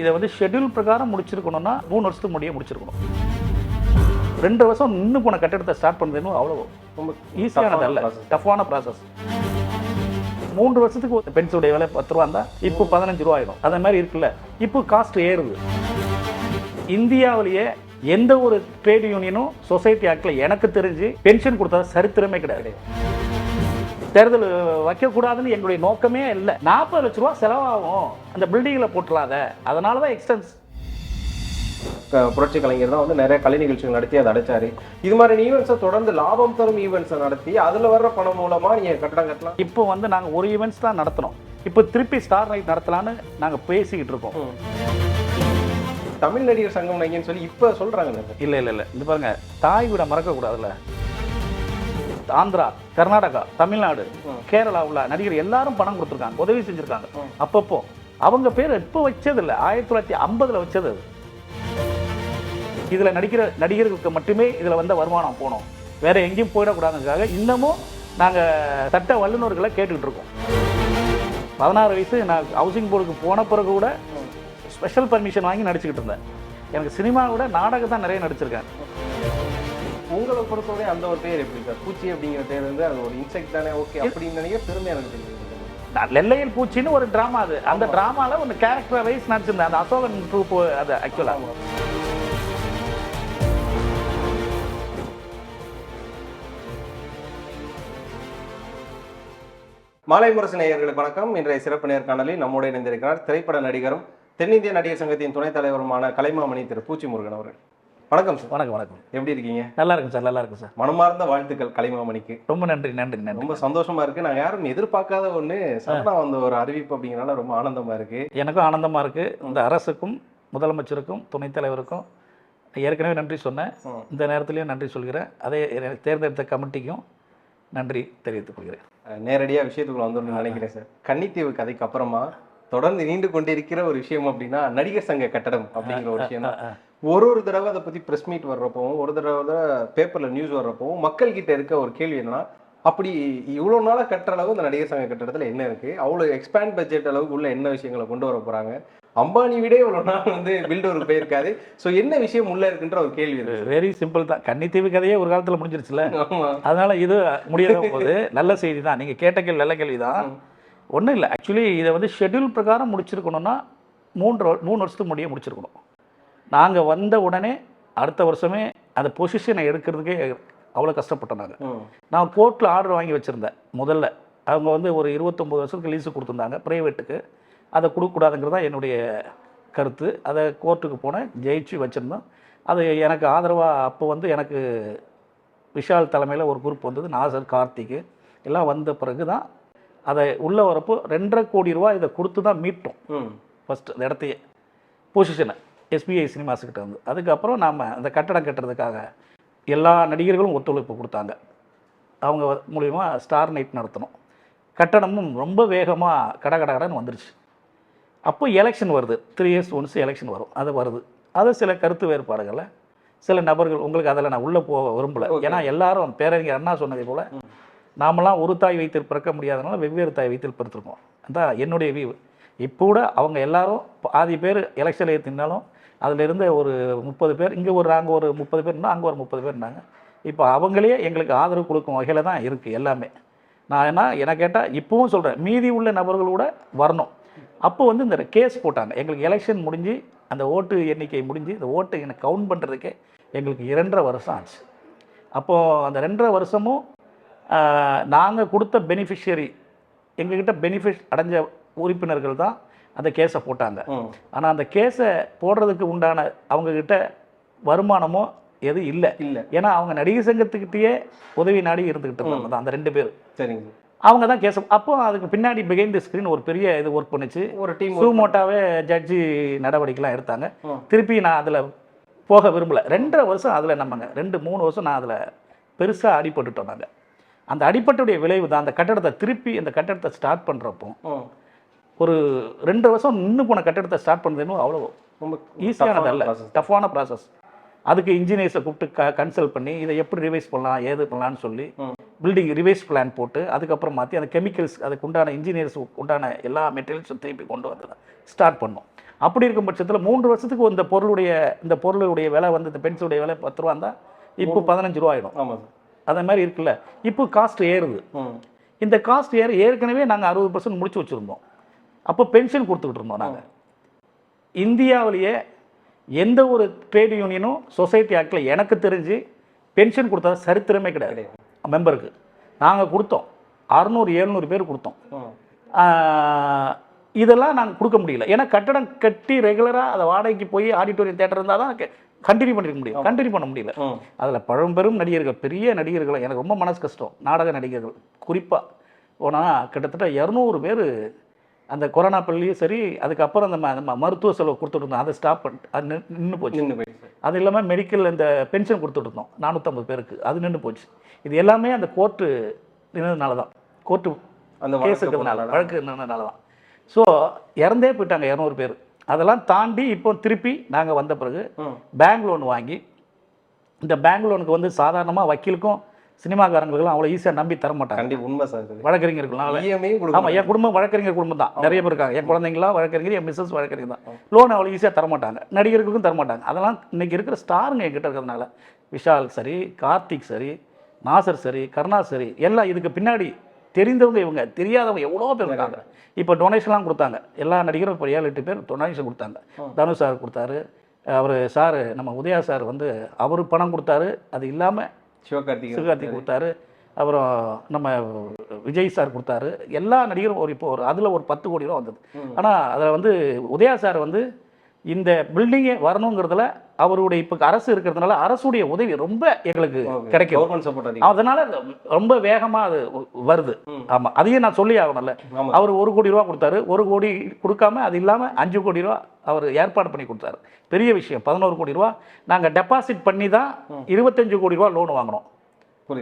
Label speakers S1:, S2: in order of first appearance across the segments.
S1: இதை வந்து ஷெட்யூல் பிரகாரம் முடிச்சிருக்கணும்னா மூணு வருஷத்துக்கு முடிய முடிச்சிருக்கணும். ரெண்டு வருஷம் நின்று போன கட்டடத்தை ஸ்டார்ட் பண்ணுறதுன்னு அவ்வளோ
S2: ரொம்ப
S1: ஈஸியானது அல்ல. டஃப்பான ப்ராசஸ் மூன்று வருஷத்துக்கு ஒரு பென்சிலுடைய விலை பத்து ரூபா இருந்தால் இப்போ பதினஞ்சு ரூபா ஆயிடும். அதே மாதிரி இருக்குல்ல. இப்போ காஸ்ட் ஏறுது. இந்தியாவிலேயே எந்த ஒரு ட்ரேட் யூனியனும் சொசைட்டி ஆக்ட்ல எனக்கு தெரிஞ்சு பென்ஷன் கொடுத்தா சரித்திரமே கிடையாது. தேர்தல் வைக்கக்கூடாதுன்னு எங்களுடைய நோக்கமே இல்லை. நாற்பது லட்ச ரூபா செலவாகும். அந்த பில்டிங்கில் போட்டுலாத அதனால தான் எக்ஸ்டென்ஸ்
S2: புரட்சி கலைஞர் தான் வந்து நிறைய கலை நிகழ்ச்சிகள் நடத்தி அதை அடைச்சாரு. இது மாதிரி ஈவெண்ட்ஸை தொடர்ந்து லாபம் தரும் ஈவெண்ட்ஸை நடத்தி அதுல வர்ற பணம் மூலமா நீங்க கட்டடம் கட்டலாம்.
S1: இப்போ வந்து நாங்கள் ஒரு ஈவெண்ட்ஸ் தான் நடத்தினோம் இப்போ திருப்பி ஸ்டார் நைட் நடத்தலான்னு நாங்கள் பேசிக்கிட்டு இருக்கோம்.
S2: தமிழ் நடிகர் சங்கம் நடிகன்னு சொல்லி இப்ப சொல்றாங்க
S1: இல்லை இல்லை இல்லை. இந்த பாருங்க தாய் விட மறக்கக்கூடாதுல்ல. ஆந்திரா கர்நாடகா தமிழ்நாடு கேரளாவுல நடிகர் எல்லாரும் பணம் கொடுத்துருக்காங்க உதவி செஞ்சுருக்காங்க. அப்பப்போ அவங்க பேர் இப்போ வச்சது இல்லை ஆயிரத்தி தொள்ளாயிரத்தி ஐம்பதுல வச்சது அது. இதில் நடிக்கிற நடிகர்களுக்கு மட்டுமே இதில் வந்த வருமானம் போனோம். வேற எங்கேயும் போயிடக்கூடாதுக்காக இன்னமும் நாங்கள் சட்ட வல்லுநர்களை கேட்டுக்கிட்டு இருக்கோம். பதினாறு வயசு நான் ஹவுசிங் போர்டுக்கு போன பிறகு கூட ஸ்பெஷல் பர்மிஷன் வாங்கி நடிச்சுக்கிட்டு இருந்தேன். எனக்கு சினிமா விட நாடகம் தான் நிறைய நடிச்சிருக்கேன்.
S2: உங்களை பொறுத்தவரை அந்த ஒரு பேர் எப்படி சார்? பூச்சி அப்படிங்கிற பேர் வந்து அது ஒரு இன்செக்ட் தானே? ஓகே அப்படின்னு நினைக்க பெருமையா எனக்கு தெரியுது
S1: நெல்லையில் பூச்சின்னு ஒரு ட்ராமா அது. அந்த ட்ராமால ஒரு கேரக்டர் வைஸ் நடிச்சிருந்தேன். அந்த அசோகன் ட்ரூப் அது ஆக்சுவலாக
S2: மாலை முரசு நேயர்களுக்கு வணக்கம். இன்றைய சிறப்பு நேர்காணலில் நம்மோடு இணைந்திருக்கிறார் திரைப்பட நடிகரும் தென்னிந்திய நடிகர் சங்கத்தின் துணைத் தலைவருமான கலைமாமணி திரு. பூச்சி முருகன் அவர்கள். வணக்கம் சார்.
S1: வணக்கம் வணக்கம்.
S2: எப்படி இருக்கீங்க?
S1: நல்லா இருக்கும் சார் நல்லா இருக்கும் சார்.
S2: மனமார்ந்த வாழ்த்துக்கள் கலைமாமணிக்கு
S1: ரொம்ப நன்றி நன்றி நன்றி.
S2: ரொம்ப சந்தோஷமா இருக்கு. நாங்க யாரும் எதிர்பார்க்காத ஒண்ணு சரணா வந்த ஒரு அறிவிப்பு அப்படிங்கறனால ரொம்ப ஆனந்தமா இருக்கு.
S1: எனக்கும் ஆனந்தமா இருக்கு. இந்த அரசுக்கும் முதலமைச்சருக்கும் துணைத் தலைவருக்கும் ஏற்கனவே நன்றி சொன்னேன். இந்த நேரத்திலையும் நன்றி சொல்கிறேன். அதே தேர்ந்தெடுத்த கமிட்டிக்கும் நன்றி தெரிவித்துக் கொள்கிறேன்.
S2: அஹ் நேரடியா விஷயத்துக்குள்ள வந்துடணும்னு நினைக்கிறேன் சார். கன்னித்தீவு கதைக்கு அப்புறமா தொடர்ந்து நீண்டு கொண்டிருக்கிற ஒரு விஷயம் அப்படின்னா நடிகர் சங்க கட்டடம் அப்படிங்கிற ஒரு விஷயம் தான் ஒரு ஒரு தடவை அதை பத்தி பிரஸ் மீட் வர்றப்பவும் ஒரு தடவை பேப்பர்ல நியூஸ் வர்றப்பவும் மக்கள் கிட்ட இருக்க ஒரு கேள்வி என்னன்னா அப்படி இவ்வளவு நாளா கட்டுற அளவு இந்த நடிகர் சங்க கட்டடத்துல என்ன இருக்கு? அவ்வளவு எக்ஸ்பேண்ட் பட்ஜெட் அளவுக்கு உள்ள என்ன விஷயங்களை கொண்டு வர போறாங்க? அம்பானி விட இவ்வளவு நாள் வந்து பில்டர் போயிருக்காது சோ என்ன விஷயம் உள்ள இருக்குன்ற ஒரு கேள்வி இருக்கு.
S1: வெரி சிம்பிள் தான். கன்னித்தீவு கதையே ஒரு காலத்தில் முடிஞ்சிருச்சுல. அதனால இது முடியாத போது நல்ல செய்தி தான். நீங்கள் கேட்ட கேள்வி நல்ல கேள்வி தான். ஒன்றும் இல்லை. ஆக்சுவலி இதை வந்து ஷெட்யூல் பிரகாரம் முடிச்சிருக்கணும்னா மூன்று மூணு வருஷத்துக்கு முடிய முடிச்சிருக்கணும். நாங்கள் வந்த உடனே அடுத்த வருஷமே அந்த பொசிஷனை எடுக்கிறதுக்கே அவ்வளோ கஷ்டப்பட்டோம் நாங்கள். நான் கோர்ட்டில் ஆர்டர் வாங்கி வச்சுருந்தேன் முதல்ல. அவங்க வந்து ஒரு இருபத்தொம்போது வருஷத்துக்கு லீஸு கொடுத்துருந்தாங்க ப்ரைவேட்டுக்கு அதை கொடுக்கக்கூடாதுங்கிறது தான் என்னுடைய கருத்து. அதை கோர்ட்டுக்கு போனேன் ஜெயிச்சு வச்சுருந்தோம். அது எனக்கு ஆதரவாக அப்போ வந்து எனக்கு விஷால் தலைமையில் ஒரு குரூப் வந்தது நாசர் கார்த்திக் எல்லாம் வந்த பிறகு தான் அதை உள்ளே வரப்போ ரெண்டரை கோடி ரூபா இதை கொடுத்து தான் மீட்டோம் ஃபஸ்ட்டு அந்த இடத்தையே. பொசிஷனை எஸ்பிஐ சினிமாஸுக்கிட்ட வந்து அதுக்கப்புறம் நாம் அந்த கட்டடம் கட்டுறதுக்காக எல்லா நடிகர்களும் ஒத்துழைப்பு கொடுத்தாங்க. அவங்க மூலிமா ஸ்டார் நைட் நடத்தணும். கட்டடமும் ரொம்ப வேகமாக கட கட கடன்னு வந்துருச்சு. அப்போ எலெக்ஷன் வருது. த்ரீ இயர்ஸ் ஒன்ஸ் எலெக்ஷன் வரும். அது வருது. அது சில கருத்து வேறுபாடுகளை சில நபர்கள் உங்களுக்கு அதில் நான் உள்ளே போக விரும்பலை. ஏன்னா எல்லாரும் பேரறிஞர் அண்ணா சொன்னதை போல் நாமெல்லாம் ஒரு தாய் வயிற்றில் பிறக்க முடியாதனால வெவ்வேறு தாய் வயிற்றில் பிறத்திருக்கோம். அதான் என்னுடைய வியூ இப்போ கூட அவங்க எல்லாரும் பாதி பேர் எலெக்ஷன் ஏற்றினாலும் அதில் இருந்த ஒரு முப்பது பேர் இங்கே ஒரு அங்கே ஒரு முப்பது பேர் இருந்தால் அங்கே ஒரு முப்பது பேர் இருந்தாங்க. இப்போ அவங்களே எங்களுக்கு ஆதரவு கொடுக்கும் வகையில் தான் இருக்குது எல்லாமே. நான் என்ன என்ன கேட்டால் இப்போவும் சொல்கிறேன் மீதி உள்ள நபர்களோட வரணும். அப்போ வந்து இந்த கேஸ் போட்டாங்க. எங்களுக்கு எலெக்ஷன் முடிஞ்சு அந்த ஓட்டு எண்ணிக்கை முடிஞ்சு இந்த ஓட்டு எனக்கு கவுண்ட் பண்ணுறதுக்கே எங்களுக்கு இரண்டரை வருஷம் ஆச்சு. அப்போது அந்த ரெண்டரை வருஷமும் நாங்கள் கொடுத்த பெனிஃபிஷியரி எங்ககிட்ட பெனிஃபிட் அடைஞ்ச உறுப்பினர்கள் தான் அந்த கேஸை போட்டாங்க. ஆனால் அந்த கேஸை போடுறதுக்கு உண்டான அவங்கக்கிட்ட வருமானமோ எதுவும் இல்லை.
S2: இல்ல.
S1: ஏன்னா அவங்க நடிகர் சங்கத்துக்கிட்டேயே உதவி நாடி இருந்துக்கிட்டு இருந்தாங்க அந்த ரெண்டு பேர்
S2: சரிங்க
S1: அவங்க தான் கேஸ் அப்போ அதுக்கு பின்னாடி பிகைண்ட் ஸ்க்ரீன் ஒரு பெரிய இது ஒர்க் பண்ணுச்சு.
S2: ஒரு டீம்
S1: சூமோட்டாவே ஜட்ஜி நடவடிக்கைலாம் எடுத்தாங்க. திருப்பி நான் அதில் போக விரும்பல. ரெண்டரை வருஷம் அதில் நம்மங்க ரெண்டு மூணு வருஷம் நான் அதில் பெருசாக அடிபட்டுட்டோம் நாங்கள் அந்த அடிபட்டுடைய விளைவு தான் அந்த கட்டடத்தை திருப்பி அந்த கட்டடத்தை ஸ்டார்ட் பண்ணுறப்போ ஒரு ரெண்டு வருஷம் நின்று போன கட்டடத்தை ஸ்டார்ட் பண்ணுறதுன்னு அவ்வளோ
S2: ரொம்ப
S1: ஈஸியானது அல்ல. டஃப்பான ப்ராசஸ் அதுக்கு இன்ஜினியர்ஸை கூப்பிட்டு க கன்சல்ட் பண்ணி இதை எப்படி ரிவைஸ் பண்ணலாம் ஏது பண்ணலாம்னு சொல்லி. பில்டிங் ரிவைஸ் பிளான் போட்டு அதுக்கப்புறம் மாற்றி அந்த கெமிக்கல்ஸ் அதுக்கு உண்டான இன்ஜினியர்ஸ் உண்டான எல்லா மெட்டீரியல்ஸும் திருப்பி கொண்டு வந்து ஸ்டார்ட் பண்ணோம். அப்படி இருக்கும் பட்சத்தில் மூன்று வருஷத்துக்கு இந்த பொருளுடைய இந்த பொருளுடைய விலை வந்து இந்த பென்சிலுடைய விலை பத்து ரூபா இருந்தால் இப்போ பதினஞ்சு ரூபா ஆயிடும்.
S2: ஆமா சார்.
S1: அதே மாதிரி இருக்குல்ல. இப்போ காஸ்ட் ஏறுது. இந்த காஸ்ட் ஏற ஏற்கனவே நாங்கள் அறுபது பர்சன்ட் முடிச்சு வச்சுருந்தோம். அப்போ பென்ஷன் கொடுத்துக்கிட்டு இருந்தோம் நாங்கள் இந்தியாவிலேயே எந்த ஒரு ட்ரேட் யூனியனும் சொசைட்டி ஆக்டில் எனக்கு தெரிஞ்சு பென்ஷன் கொடுத்தா சரித்திரமே கிடையாது. மெம்பருக்கு நாங்கள் கொடுத்தோம். அறநூறு எழுநூறு பேர் கொடுத்தோம். இதெல்லாம் நாங்கள் கொடுக்க முடியல. ஏன்னா கட்டடம் கட்டி ரெகுலராக அதை வாடகைக்கு போய் ஆடிட்டோரியம் தேட்டர் இருந்தால் தான் கண்டினியூ பண்ணிருக்க முடியும். கண்டினியூ பண்ண முடியல. அதில் பழம்பெரும் நடிகர்கள் பெரிய நடிகர்கள் எனக்கு ரொம்ப மனசு கஷ்டம். நாடக நடிகர்கள். குறிப்பாக போனால் கிட்டத்தட்ட இரநூறு பேர் அந்த கொரோனா பள்ளியும் சரி அதுக்கப்புறம் அந்த ம- ம- மருத்துவ செலவு கொடுத்துட்டு இருந்தோம் அதை ஸ்டாப் பண்ணிட்டு அது நின்று போச்சு.
S2: நின்று போயிடுச்சு
S1: அது இல்லாமல் மெடிக்கல் இந்த பென்ஷன் கொடுத்துட்டு இருந்தோம் நானூற்றம்பது பேருக்கு. அது நின்று போச்சு. இது எல்லாமே அந்த கோர்ட்டு நின்றதுனால தான் கோர்ட்டு
S2: அந்த
S1: கேஸ்
S2: வழக்கு
S1: இருந்ததுனால தான் ஸோ இறந்தே போயிட்டாங்க இரநூறு பேர். அதெல்லாம் தாண்டி இப்போ திருப்பி நாங்கள் வந்த பிறகு பேங்க் லோன் வாங்கி இந்த பேங்க் லோனுக்கு வந்து சாதாரணமாக வக்கீலுக்கும் சினிமாக்காரங்களுக்கும் அவ்வளோ ஈஸியாக நம்பி தர மாட்டாங்க.
S2: உண்மை சார் கொடுக்க
S1: ஆமாம் என் குடும்பம் வழக்கறிஞர் குடும்பம் தான். நிறைய பேர் இருக்காங்க. என் குழந்தைங்களாம் வழக்கறிஞர் என் மிஸ்ஸஸ் வழக்கறிஞர் தான். லோன் அவ்வளோ ஈஸியாக தர மாட்டாங்க. நடிகர்களுக்கும் தர மாட்டாங்க. அதெல்லாம் இன்னைக்கு இருக்கிற ஸ்டாருங்க என்கிட்ட இருக்கிறதுனால விஷால் சரி கார்த்திக் சரி நாசர் சரி கருணா சரி எல்லாம் இதுக்கு பின்னாடி தெரிந்தவங்க இவங்க. தெரியாதவங்க எவ்வளோ பேர் இருக்காங்க. இப்போ டொனேஷன்லாம் கொடுத்தாங்க. எல்லா நடிகரும் இப்போ ஏழு எட்டு பேர் டொனேஷன் கொடுத்தாங்க. தனுஷ் சார் கொடுத்தாரு. அவர் சார் நம்ம உதயா சார் வந்து அவர் பணம் கொடுத்தாரு. அது இல்லாமல்
S2: சிவகார்த்திகேயன்
S1: சிவகார்த்திக் கொடுத்தாரு. அப்புறம் நம்ம விஜய் சார் கொடுத்தாரு. எல்லா நடிகரும் ஒரு இப்போ ஒரு அதில் ஒரு பத்து கோடி ரூபா வந்தது. ஆனால் அதில் வந்து உதயா சார் வந்து இந்த பில்டிங்கே வரணுங்கிறதுல அவருடைய இப்போ அரசு இருக்கிறதுனால அரசுடைய உதவி ரொம்ப எங்களுக்கு கிடைக்கும். அதனால ரொம்ப வேகமாக அது வருது.
S2: ம்.
S1: ஆமாம் அதையும் நான் சொல்லி ஆகணும்ல.
S2: ஆமா.
S1: அவர் ஒரு கோடி ரூபா கொடுத்தாரு. ஒரு கோடி கொடுக்காம அது இல்லாமல் அஞ்சு கோடி ரூபா அவர் ஏற்பாடு பண்ணி கொடுத்தாரு. பெரிய விஷயம். பதினோரு கோடி ரூபா. நாங்கள் டெபாசிட் பண்ணி தான் இருபத்தஞ்சு கோடி ரூபா லோன் வாங்கினோம்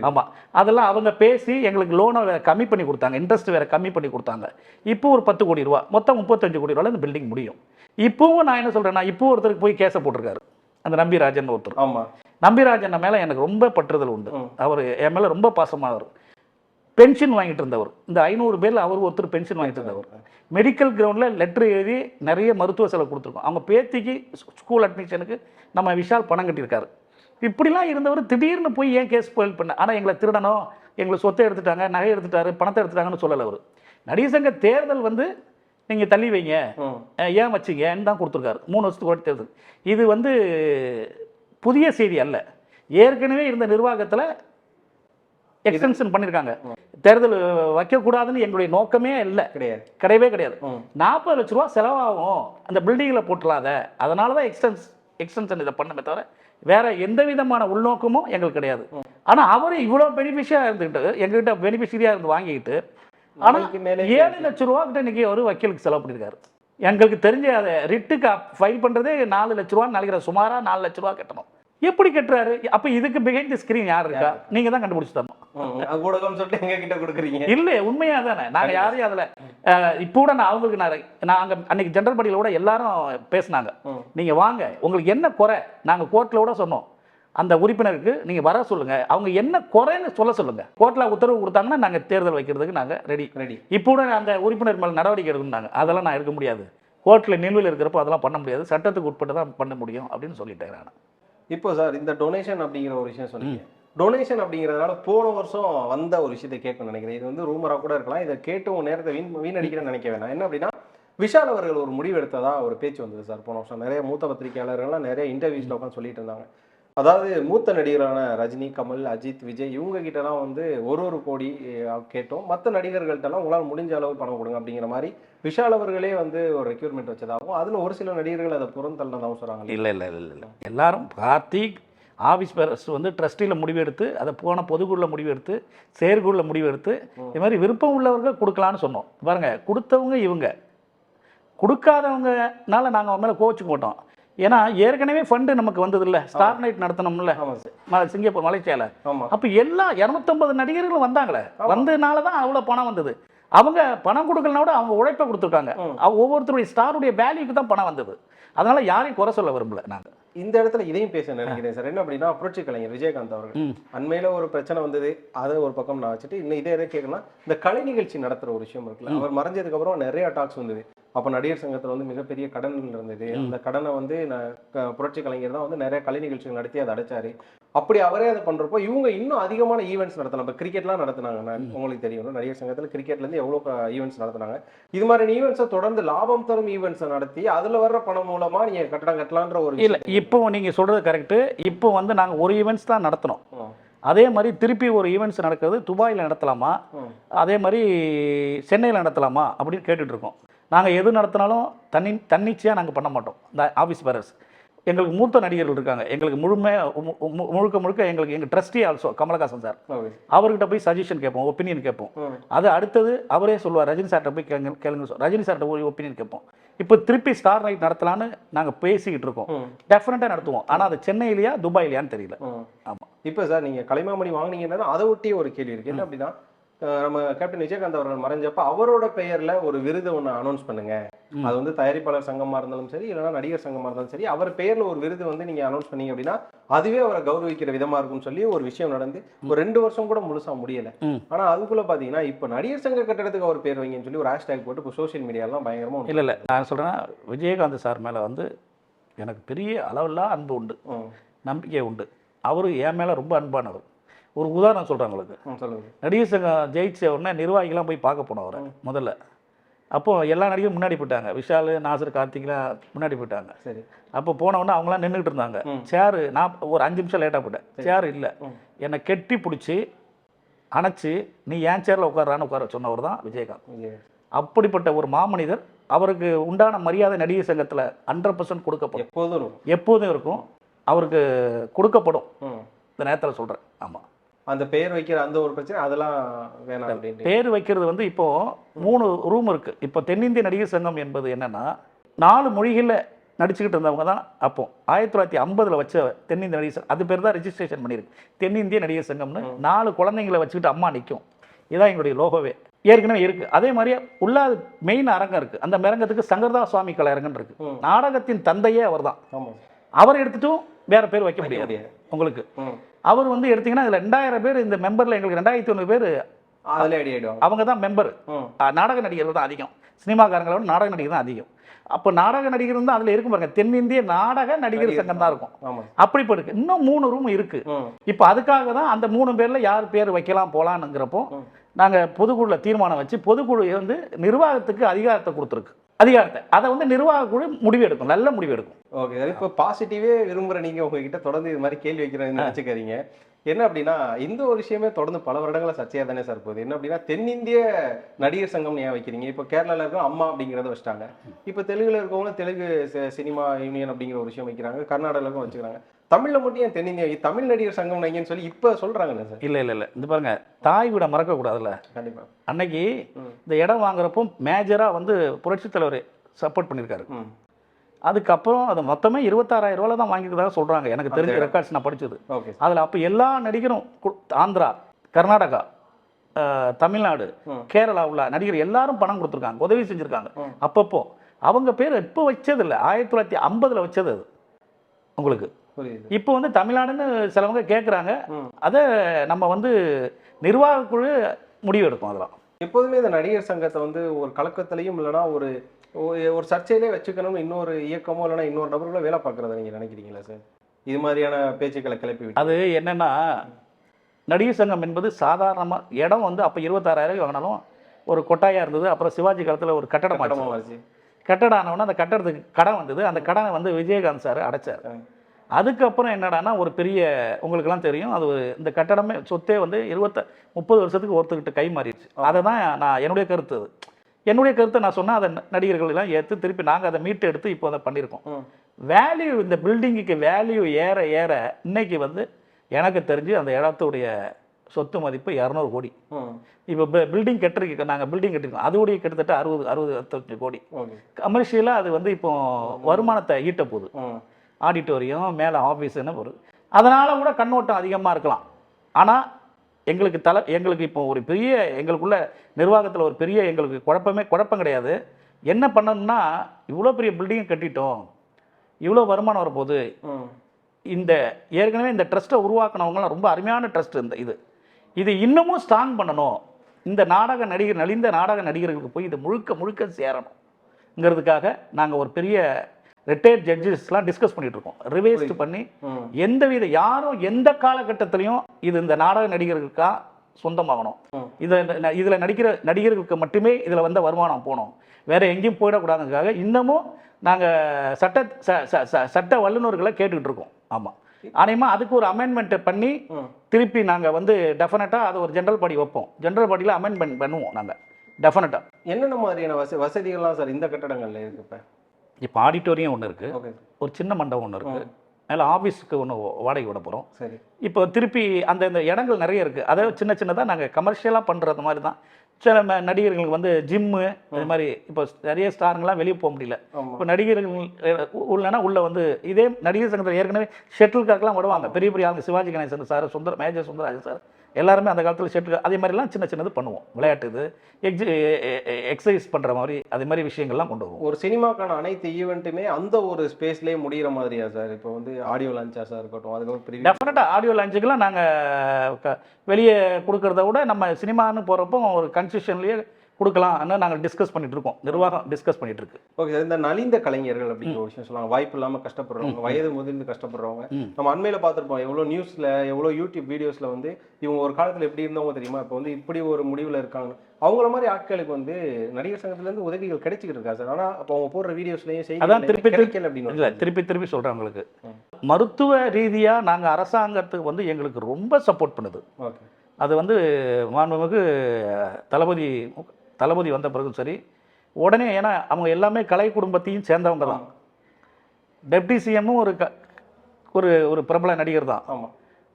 S1: ஆமாம் அதெல்லாம் அவங்க பேசி எங்களுக்கு லோனை வேற கம்மி பண்ணி கொடுத்தாங்க. இன்ட்ரெஸ்ட் வேற கம்மி பண்ணி கொடுத்தாங்க. இப்போ ஒரு பத்து கோடி ரூபா. மொத்தம் முப்பத்தஞ்சு கோடி ரூபாயில் இந்த பில்டிங் முடியும். இப்போவும் நான் என்ன சொல்கிறேன்னா இப்போ ஒருத்தருக்கு போய் கேஸை போட்டிருக்காரு. அந்த நம்பிராஜன் ஒருத்தர்.
S2: ஆமா.
S1: நம்பிராஜன் மேலே எனக்கு ரொம்ப பற்றுதல் உண்டு. அவர் என் மேலே ரொம்ப பாசமானவர். பென்ஷன் வாங்கிட்டு இருந்தவர். இந்த ஐநூறு பேர்ல அவர் ஒருத்தர் பென்ஷன் வாங்கிட்டு இருந்தவர். மெடிக்கல் கிரவுண்டில் லெட்டர் எழுதி நிறைய மருத்துவ செலவு கொடுத்துருக்கோம். அவங்க பேத்திக்கு ஸ்கூல் அட்மிஷனுக்கு நம்ம விஷால் பணம் கட்டியிருக்காரு. இப்படிலாம் இருந்தவர் திடீர்னு போய் ஏன் கேஸ் ஃபைல் பண்ண ஆனால் எங்களை திருடணும் எங்களை சொத்தை எடுத்துட்டாங்க நகை எடுத்துட்டாரு பணத்தை எடுத்துட்டாங்கன்னு சொல்லலை அவர். நடிகர் சங்க தேர்தல் வந்து நீங்கள் தள்ளி வைங்க. ஏன் வச்சிங்கன்னு தான் கொடுத்துருக்காரு. மூணு வருஷத்துக்கு முன்னாடி தேர்தல். இது வந்து புதிய செய்தி அல்ல. ஏற்கனவே இருந்த நிர்வாகத்தில் எக்ஸ்டென்ஷன் பண்ணியிருக்காங்க தேர்தல் வைக்கக்கூடாதுன்னு எங்களுடைய நோக்கமே இல்லை.
S2: கிடையாது.
S1: கிடையவே கிடையாது. நாற்பது லட்ச ரூபா செலவாகும். அந்த பில்டிங்கில் போட்டுலாத அதனால தான் எக்ஸ்டென்ஸ் எக்ஸ்டென்ஷன் இதை பண்ணமே தவிர வேற எந்த விதமான உள்நோக்கமும் எங்களுக்கு கிடையாது. ஆனால் அவர் இவ்வளோ பெனிஃபிஷியாக இருந்துக்கிட்டு எங்ககிட்ட பெனிஃபிஷரியாக இருந்து வாங்கிக்கிட்டு ஆனால் ஏழு லட்ச ரூபா கிட்ட இன்னைக்கு ஒரு வக்கீலுக்கு செலவு பண்ணியிருக்காரு எங்களுக்கு தெரிஞ்ச அதை ரிட்டுக்கு ஃபைல் பண்ணுறதே நாலு லட்ச ரூபான்னு நினைக்கிறேன் சுமாராக நாலு லட்ச ரூபா கட்டணும். எப்படி கட்டுறாரு? அப்போ இதுக்கு பிகைண்ட் தி ஸ்க்ரீன் யார் இருக்கா? நீங்கள் தான் கண்டுபிடிச்சு தரணும்.
S2: ஊடகம் சொல்லிட்டு எங்க கிட்ட கொடுக்குறீங்க.
S1: இல்லை உண்மையாக தானே. நாங்கள் யாரையும் அதில் இப்போ கூட நான் அவங்களுக்கு நான் நாங்கள் அன்னைக்கு ஜென்ரல் படியில் கூட எல்லாரும் பேசுனாங்க. நீங்கள் வாங்க உங்களுக்கு என்ன குறை? நாங்கள் கோர்ட்டில் கூட சொன்னோம். அந்த உறுப்பினருக்கு நீங்கள் வர சொல்லுங்கள் அவங்க என்ன குறைன்னு சொல்ல சொல்லுங்கள் கோர்ட்டில் உத்தரவு கொடுத்தாங்கன்னா நாங்கள் தேர்தல் வைக்கிறதுக்கு நாங்கள் ரெடி
S2: ரெடி
S1: இப்போ அந்த உறுப்பினர் மேலே நடவடிக்கை எடுக்கணும்னாங்க அதெல்லாம் நான் எடுக்க முடியாது. கோர்ட்டில் நிலுவையில் இருக்கிறப்போ அதெல்லாம் பண்ண முடியாது. சட்டத்துக்கு உட்பட்டு தான் பண்ண முடியும் அப்படின்னு சொல்லிட்டேன் நான்.
S2: இப்போ சார் இந்த டொனேஷன் அப்படிங்கிற ஒரு விஷயம் சொன்னீங்க. டொனேஷன் அப்படிங்கிறதுனால போன வருஷம் வந்த ஒரு விஷயத்தை கேட்கணும்னு நினைக்கிறேன். இது வந்து ரூமரா கூட இருக்கலாம். இதை கேட்டு நேரத்தை வீண் வீணடிக்கிறேன்னு நினைக்க வேணாம். என்ன அப்படின்னா விஷால் அவர்கள் ஒரு முடிவு எடுத்ததா ஒரு பேச்சு வந்தது சார் போன வருஷம் நிறைய மூத்த பத்திரிகையாளர்கள்லாம் நிறைய இன்டர்வியூஸ்ல உட்காந்து சொல்லிட்டு இருந்தாங்க. அதாவது மூத்த நடிகரான ரஜினி கமல் அஜித் விஜய் இவங்க கிட்டலாம் வந்து ஒரு ஒரு கோடி கேட்டோம். மற்ற நடிகர்கள்ட்டலாம் உங்களால் முடிஞ்ச அளவு பணம் கொடுங்க அப்படிங்கிற மாதிரி விஷால் அவர்களே வந்து ஒரு ரெக்யூர்மெண்ட் வச்சதாகவும் அதுல ஒரு சில நடிகர்கள் அதை புறந்தள்ளதாகவும் சொல்றாங்க.
S1: இல்லை இல்லை இல்லை இல்லை. எல்லாரும் கார்த்திக் ஆஃபீஸ் பேரஸ் வந்து ட்ரஸ்டியில் முடிவெடுத்து அதை போன பொதுக்குள்ள முடிவெடுத்து செயற்குள்ள முடிவெடுத்து இது மாதிரி விருப்பம் உள்ளவர்கள் கொடுக்கலான்னு சொன்னோம். பாருங்க கொடுத்தவங்க இவங்க. கொடுக்காதவங்கனால நாங்கள் மேலே கோவிச்சுக்க மாட்டோம். ஏன்னா ஏற்கனவே ஃபண்டு நமக்கு வந்தது இல்லை ஸ்டார் நைட் நடத்தணும்ல. சிங்கப்பூர் மலேசியாவில் அப்போ எல்லா இரநூத்தம்பது நடிகர்களும் வந்தாங்களே. வந்ததுனால தான் அவ்வளோ பணம் வந்தது. அவங்க பணம் கொடுக்கலனா கூட அவங்க உழைப்பை கொடுத்துருக்காங்க.
S2: ம்.
S1: அவ- ஒவ்வொருத்தருடைய ஸ்டாருடைய வேல்யூக்கு தான் பணம் வந்தது. அதனால யாரையும் குறை சொல்ல விரும்பல நாங்கள்
S2: இந்த இடத்துல இதையும் பேச நினைக்கிறேன் சார். என்ன அப்படின்னா புரட்சி கலைஞர் விஜயகாந்த் அவர்கள். அண்மையில ஒரு பிரச்சனை வந்தது. அதை ஒரு பக்கம் நான் வச்சுட்டு இன்னும் இதே எதை கேட்கணும்னா இந்த கலை நிகழ்ச்சி நடத்துற ஒரு விஷயம் இருக்குல்ல. அவர் மறைஞ்சதுக்கு அப்புறம் நிறைய டாக்ஸ் வந்தது. அப்போ நடிகர் சங்கத்துல வந்து மிகப்பெரிய கடன் இருந்தது. அந்த கடனை வந்து புரட்சி கலைஞர் தான் வந்து நிறைய கலை நிகழ்ச்சிகள் நடத்தி அதை அடைச்சாரு. அப்படி அவரே அதை பண்றப்போ இவங்க இன்னும் அதிகமான ஈவெண்ட்ஸ் நடத்தலாம் இப்போ கிரிக்கெட்லாம் நடத்துனாங்க. உங்களுக்கு தெரியும். நடிகர் சங்கத்துல கிரிக்கெட்ல இருந்து எவ்வளோ ஈவெண்ட்ஸ் நடத்துனாங்க. இது மாதிரி ஈவெண்ட்ஸை தொடர்ந்து லாபம் தரும் ஈவெண்ட்ஸை நடத்தி அதுல வர்ற பணம் மூலமா நீங்க கட்டடம் கட்டலான்ற ஒரு
S1: இல்லை இப்போ நீங்கள் சொல்கிறது கரெக்டு இப்போ வந்து நாங்கள் ஒரு ஈவெண்ட்ஸ் தான் நடத்தினோம். அதே மாதிரி திருப்பி ஒரு ஈவெண்ட்ஸ் நடக்கிறது துபாயில் நடத்தலாமா? அதே மாதிரி சென்னையில் நடத்தலாமா? அப்படின்னு கேட்டுட்டு இருக்கோம். நாங்கள் எது நடத்தினாலும் தன்னி தன்னிச்சையாக நாங்கள் பண்ண மாட்டோம். இந்த ஆஃபீஸ் பேரர்ஸ் எங்களுக்கு மூத்த நடிகர்கள் இருக்காங்க. எங்களுக்கு முழுமையாக முழுக்க முழுக்க எங்களுக்கு எங்கள் ட்ரஸ்டி ஆல்சோ கமலஹாசன் சார் அவர்கிட்ட போய் சஜஷன் கேட்போம் ஒப்பீனியன் கேட்போம். அது அடுத்தது அவரே சொல்லுவார் ரஜினி சார்கிட்ட போய் கேளுங்க கேளுங்க ரஜினி சார்கிட்ட போய் ஒப்பீனியன் கேட்போம். இப்போ திருப்பி ஸ்டார் நைட் நடத்தலான்னு நாங்கள் பேசிக்கிட்டு இருக்கோம். டெஃபினட்டாக நடத்துவோம். ஆனால் அது சென்னையிலையா துபாயிலையான்னு தெரியல. ஆமாம்
S2: இப்போ சார் நீங்க கலைமாமணி வாங்குனீங்கன்னா அதை ஒட்டி ஒரு கேள்வி இருக்கு. என்ன அப்படின்னா நம்ம கேப்டன் விஜயகாந்த் அவர்கள் மறைஞ்சப்ப அவரோட பெயர்ல ஒரு விருது ஒன்று அனௌன்ஸ் பண்ணுங்க. அது வந்து தயாரிப்பாளர் சங்கமா இருந்தாலும் சரி இல்லைன்னா நடிகர் சங்கமா இருந்தாலும் சரி அவர் பெயர்ல ஒரு விருது வந்து நீங்க அனௌன்ஸ் பண்ணீங்க அப்படின்னா அதுவே அவரை கௌரவிக்கிற விதமா இருக்கும்னு சொல்லி ஒரு விஷயம் நடந்து ஒரு ரெண்டு வருஷம் கூட முழுசா முடியல. ஆனா அதுக்குள்ள பாத்தீங்கன்னா இப்போ நடிகர் சங்க கட்டடத்துக்கு அவர் பேர் வைங்கன்னு சொல்லி ஒரு ஹேஷ்டேக் போட்டு இப்போ சோஷியல் மீடியாலாம் பயங்கரமா
S1: இல்லை இல்லை. நான் சொல்கிறேன் விஜயகாந்த் சார் மேலே வந்து எனக்கு பெரிய அளவில்லா அன்பு உண்டு. நம்பிக்கை உண்டு. அவர் என் மேலே ரொம்ப அன்பானவர். ஒரு உதாரணம் சொல்கிறேன் உங்களுக்கு.
S2: ம், சொல்லுங்க.
S1: நடிகர் சங்கம் ஜெயிச்ச உடனே நிர்வாகிகளாம் போய் பார்க்க போனோம் அவரை முதல்ல. அப்போ எல்லா நடிகரும் முன்னாடி போயிட்டாங்க. விஷால் நாசர் கார்த்திக்லாம் முன்னாடி போயிட்டாங்க.
S2: சரி.
S1: அப்போ போன உடனே அவங்களாம் நின்றுட்டு இருந்தாங்க. சேரு நான் ஒரு அஞ்சு நிமிஷம் லேட்டாக போயிட்டேன். சேர். இல்லை. என்னை கெட்டி பிடிச்சி அணைச்சி நீ ஏன் சேரில் உட்காரான்னு உட்கார சொன்னவர் தான் விஜயகாந்த்.
S2: விஜய்.
S1: அப்படிப்பட்ட ஒரு மாமனிதர் அவருக்கு உண்டான மரியாதை நடிகர் சங்கத்தில் ஹண்ட்ரட் பர்சன்ட் கொடுக்கப்படும்.
S2: எப்போதும்
S1: எப்போதும் இருக்கும். அவருக்கு கொடுக்கப்படும். இந்த நேரத்தில் சொல்கிறேன் ஆமாம்
S2: அந்த பெயர் வைக்கிற அந்த ஒரு பிரச்சனை அதெல்லாம் வேணாம் அப்படின்ட்டு.
S1: பேர் வைக்கிறது வந்து இப்போ மூணு ரூம் இருக்கு. இப்போ தென்னிந்திய நடிகர் சங்கம் என்பது என்னன்னா நாலு மொழிகளில் நடிச்சுக்கிட்டு இருந்தவங்க தான் அப்போ. ஆயிரத்தி தொள்ளாயிரத்தி ஐம்பதுல வச்ச தென்னிந்திய நடிகர் சங்கம் அது பேர் தான் ரெஜிஸ்ட்ரேஷன் பண்ணியிருக்கு தென்னிந்திய நடிகர் சங்கம்னு நாலு குழந்தைங்களை வச்சுக்கிட்டு அம்மா நிற்கும் இதான் எங்களுடைய லோகோவே. ஏற்கனவே இருக்கு. அதே மாதிரி உள்ள மெயின் அரங்கம் இருக்கு. அந்த அரங்கத்துக்கு சங்கர்தாஸ் சுவாமி கலை அரங்கம் இருக்கு.
S2: ம்.
S1: நாடகத்தின் தந்தையே அவர்தான்.
S2: ஆமா.
S1: அவர் எடுத்துட்டும் வேற பேர் வைக்க முடியாது. உங்களுக்கு. அவர் வந்து எடுத்தீங்கன்னா இதுல ரெண்டாயிரம் பேர் இந்த மெம்பர்ல எங்களுக்கு ரெண்டாயிரத்தி ஒன்று பேர்
S2: அதுல அடி ஆயிடுவாங்க.
S1: அவங்க தான் மெம்பர். நாடக நடிகர்கள் தான் அதிகம். சினிமாக்காரங்களை விட நாடக நடிகர் தான் அதிகம். அப்போ நாடக நடிகர் தான் அதில் இருக்கும் பாருங்க தென்னிந்திய நாடக நடிகர் சங்கம் தான் இருக்கும்.
S2: ஆமா.
S1: அப்படி இப்போ இருக்கு. இன்னும் மூணு ரூம் இருக்கு. இப்போ அதுக்காக தான் அந்த மூணு பேர்ல யார் பேர் வைக்கலாம் போலான்னுங்கிறப்போ
S2: ம்.
S1: நாங்கள் பொதுக்குழுல தீர்மானம் வச்சு பொதுக்குழு வந்து நிர்வாகத்துக்கு அதிகாரத்தை கொடுத்துருக்கு. அதிகாரத்தை. அதை வந்து நிர்வாக குழு முடிவு எடுக்கும். நல்ல முடிவு எடுக்கும்.
S2: ஓகே இப்போ பாசிட்டிவே விரும்புற நீங்க உங்ககிட்ட தொடர்ந்து இது மாதிரி கேள்வி வைக்கிறேன்னு நினைச்சுக்காதீங்க. என்ன அப்படின்னா இந்த ஒரு விஷயமே தொடர்ந்து பல வருடங்களா சர்ச்சையா தானே சார் போகுது. என்ன அப்படின்னா தென்னிந்திய நடிகர் சங்கம் ஏன் வைக்கிறீங்க? இப்போ கேரளால இருக்க அம்மா அப்படிங்கறத வச்சுட்டாங்க. இப்போ தெலுங்குல இருக்கவங்க தெலுங்கு சினிமா யூனியன் அப்படிங்கிற ஒரு விஷயம் வைக்கிறாங்க. கர்நாடகாவுக்கும் வச்சுக்கிறாங்க. தமிழ்ல மட்டும் ஏன் தென்னிந்திய தமிழ் நடிகர் சங்கம் வைங்கன்னு சொல்லி இப்போ சொல்றாங்கல்ல சார்?
S1: இல்லை இல்லை இல்லை. இந்த பாருங்க தாய் வீட மறக்கக்கூடாதுல்ல?
S2: கண்டிப்பா.
S1: அன்னைக்கு. இந்த இடம் வாங்குறப்போ மேஜராக வந்து புரட்சித் தலைவர் சப்போர்ட் பண்ணியிருக்காரு. அதுக்கப்புறம் அது மொத்தமே இருபத்தாறாயிரம் ரூபாய் தான் வாங்கிக்கிறதா சொல்கிறாங்க எனக்கு தெரிஞ்ச? ரெக்கார்ட்ஸ் நான் படிச்சது. அதில் அப்போ எல்லா நடிகரும் ஆந்திரா கர்நாடகா தமிழ்நாடு. கேரளா உள்ள நடிகர் எல்லாரும் பணம் கொடுத்துருக்காங்க உதவி செஞ்சுருக்காங்க. அப்பப்போ. அவங்க பேர் இப்போ வச்சது இல்லை ஆயிரத்தி தொள்ளாயிரத்தி ஐம்பதில் வச்சது அது. உங்களுக்கு. இப்போ வந்து தமிழ்நாடுன்னு சிலவங்க கேட்குறாங்க. அதை நம்ம வந்து நிர்வாகக் குழு முடிவு எடுக்கும் அதெல்லாம்.
S2: எப்போதுமே இந்த நடிகர் சங்கத்தை வந்து ஒரு கலக்கத்திலையும் இல்லைன்னா ஒரு ஒரு- சர்ச்சையிலே வச்சுக்கணும்னு இன்னொரு இயக்கமோ இல்லைன்னா இன்னொரு நபர்களோ வேலை பார்க்குறத நீங்க நினைக்கிறீங்களா சார்? இது மாதிரியான பேச்சுக்களை கிளப்பி
S1: அது என்னன்னா நடிகர் சங்கம் என்பது சாதாரணமாக இடம் வந்து அப்போ இருபத்தாறாயிரம் வாங்கினாலும் ஒரு கொட்டாயாக இருந்தது. அப்புறம் சிவாஜி காலத்தில் ஒரு கட்டடம்
S2: கட்டடமா
S1: ஆனவுடனே அந்த கட்டடத்துக்கு கடன் வந்தது. அந்த கடனை வந்து விஜயகாந்த் சார் அடைச்சார். அதுக்கப்புறம் என்னடான்னா ஒரு பெரிய உங்களுக்கெல்லாம் தெரியும் அது ஒரு இந்த கட்டடமே சொத்தே வந்து இருபத்த முப்பது வருஷத்துக்கு ஒருத்தர்கிட்ட கை மாறிடுச்சு. அதை தான் நான் என்னுடைய கருத்து அது. என்னுடைய கருத்தை நான் சொன்னால் அதை நடிகர்கள் எல்லாம் ஏற்று திருப்பி நாங்கள் அதை மீட்டு எடுத்து இப்போ அதை பண்ணியிருக்கோம். வேல்யூ இந்த பில்டிங்குக்கு வேல்யூ ஏற ஏற இன்னைக்கு வந்து எனக்கு தெரிஞ்சு அந்த இடத்துடைய சொத்து மதிப்பு இரநூறு கோடி. இப்போ பில்டிங் கட்டிருக்க நாங்கள் பில்டிங் கட்டிருக்கோம். அதோடைய கிட்டத்தட்ட அறுபது அறுபது அறுபத்தஞ்சு கோடி. கமர்ஷியலாக அது வந்து இப்போ வருமானத்தை ஈட்ட போகுது. ஆடிட்டோரியம் மேலே ஆஃபீஸுன்னு வருது அதனால் கூட கண்ணோட்டம் அதிகமாக இருக்கலாம். ஆனால் எங்களுக்கு தலை எங்களுக்கு இப்போ ஒரு பெரிய எங்களுக்குள்ள நிர்வாகத்தில் ஒரு பெரிய எங்களுக்கு குழப்பமே குழப்பம் கிடையாது. என்ன பண்ணணும்னா இவ்வளோ பெரிய பில்டிங்கை கட்டிட்டோம். இவ்வளோ வருமானம் வரப்போகுது. இந்த ஏற்கனவே இந்த ட்ரஸ்ட்டை உருவாக்குனவங்களாம் ரொம்ப அருமையான ட்ரஸ்ட் இந்த இது. இது இன்னமும் ஸ்ட்ராங் பண்ணணும். இந்த நாடக நடிகர் நலிந்த நாடக நடிகர்களுக்கு போய் இது முழுக்க முழுக்க சேரணும். பண்ணணுங்கிறதுக்காக நாங்கள் ஒரு பெரிய ரிட்டையர்ட் ஜட்ஜஸ்லாம் டிஸ்கஸ் பண்ணிட்டு இருக்கோம் ரிவைஸ்ட் பண்ணி. எந்த வித யாரும் எந்த காலகட்டத்திலையும் இது இந்த நாடக நடிகர்களுக்கா சொந்தமாகணும். இதை இதில் நடிக்கிற நடிகர்களுக்கு மட்டுமே இதில் வந்த வருமானம் போகணும். வேற எங்கேயும் போயிடக்கூடாதுக்காக இன்னமும் நாங்கள் சட்ட ச- ச- ச- சட்ட வல்லுநர்களை கேட்டுக்கிட்டு இருக்கோம் ஆமாம் ஆனையமா அதுக்கு ஒரு அமெண்ட்மெண்ட்டை பண்ணி. திருப்பி நாங்கள் வந்து டெஃபினட்டாக அது ஒரு ஜென்ரல் பாடி வைப்போம். ஜென்ரல் பாடியில் அமெண்ட்மெண்ட் பண்ணுவோம் நாங்கள் டெஃபினட்டாக
S2: என்னென்ன மாதிரியான வச வசதிகள்லாம் சார் இந்த கட்டடங்கள்ல இருக்கு இப்ப?
S1: இப்போ ஆடிட்டோரியம் ஒன்று இருக்குது ஒரு சின்ன மண்டபம் ஒன்று இருக்குது மேலே ஆஃபீஸுக்கு ஒன்று வாடகை விட போகிறோம்
S2: சரி.
S1: இப்போ திருப்பி அந்த இந்த இடங்கள் நிறைய இருக்குது அதாவது சின்ன சின்னதாக நாங்கள் கமர்ஷியலாக பண்ணுறது மாதிரி தான். சில நடிகர்களுக்கு வந்து ஜிம்மு இது மாதிரி இப்போ நிறைய ஸ்டாருங்களாம் வெளியே போக முடியல. இப்போ நடிகர்கள் உள்ளனா உள்ள வந்து இதே நடிகர் சங்கத்தில் ஏற்கனவே ஷட்டில் கார்க்கெலாம் விடுவாங்க பெரிய பெரிய ஆளுங்க Sivaji Ganesan sir Sundar major Sundararajan sir. எல்லாருமே அந்த காலத்தில் ஷட்டில் அதே மாதிரிலாம் சின்ன சின்னது பண்ணுவோம். விளையாட்டு இது எக்ஸி எக்ஸசைஸ் பண்ணுற மாதிரி அதே மாதிரி விஷயங்கள்லாம் கொண்டு வருவோம்.
S2: ஒரு சினிமாக்கான அனைத்து ஈவெண்ட்டுமே அந்த ஒரு ஸ்பேஸ்லயே முடியிற மாதிரியா சார்? இப்போ வந்து ஆடியோ லான்ச்சாஸா இருக்கட்டும் அதுக்கப்புறம்
S1: டெஃபினட்டாக ஆடியோ லான்ச்சுக்கெல்லாம் நாங்கள் வெளியே கொடுக்கறத விட நம்ம சினிமான்னு போகிறப்போ ஒரு கன்செஷன்லேயே கொடுக்கலாம்னு நாங்கள் டிஸ்கஸ் பண்ணிட்டு இருக்கோம் நிர்வாகம் டிஸ்கஸ் பண்ணிட்டு இருக்கு
S2: ஓகே சார் இந்த நலிந்த கலைஞர்கள் அப்படிங்கிற ஒரு விஷயம் சொல்லுவாங்க. வாய்ப்பு இல்லாம கஷ்டப்படுறவங்க வயது முதிர்ந்து கஷ்டப்படுறவங்க. நம்ம அண்மையில பார்த்திருப்போம் எவ்வளவு நியூஸ்ல எவ்வளவு யூடியூப் வீடியோஸ்ல வந்து இவங்க ஒரு காலத்துல எப்படி இருந்தவங்க தெரியுமா? இப்போ வந்து இப்படி ஒரு முடிவுல இருக்காங்க அவங்கள மாதிரி ஆட்களுக்கு வந்து நடிகர் சங்கத்துல இருந்து உதவிகள் கிடைச்சிக்கிட்டு இருக்கா சார் ஆனா அப்போ அவங்க போடுற வீடியோஸ்லயும்
S1: அதான் திருப்பி திருப்பி-
S2: கிடைக்கல அப்படின்னு
S1: இல்லை திருப்பி திருப்பி சொல்கிறேன் உங்களுக்கு. மருத்துவ ரீதியாக நாங்கள் அரசாங்கத்துக்கு வந்து எங்களுக்கு ரொம்ப சப்போர்ட் பண்ணுது.
S2: ஓகே
S1: அது வந்து மாண்புமிகு தளபதி தளபதி வந்த பிறகும் சரி உடனே ஏன்னா அவங்க எல்லாமே கலை குடும்பத்தையும் சேர்ந்தவங்க தான். டெப்டி சிஎம்மும் ஒரு க ஒரு ஒரு பிரபல நடிகர் தான்.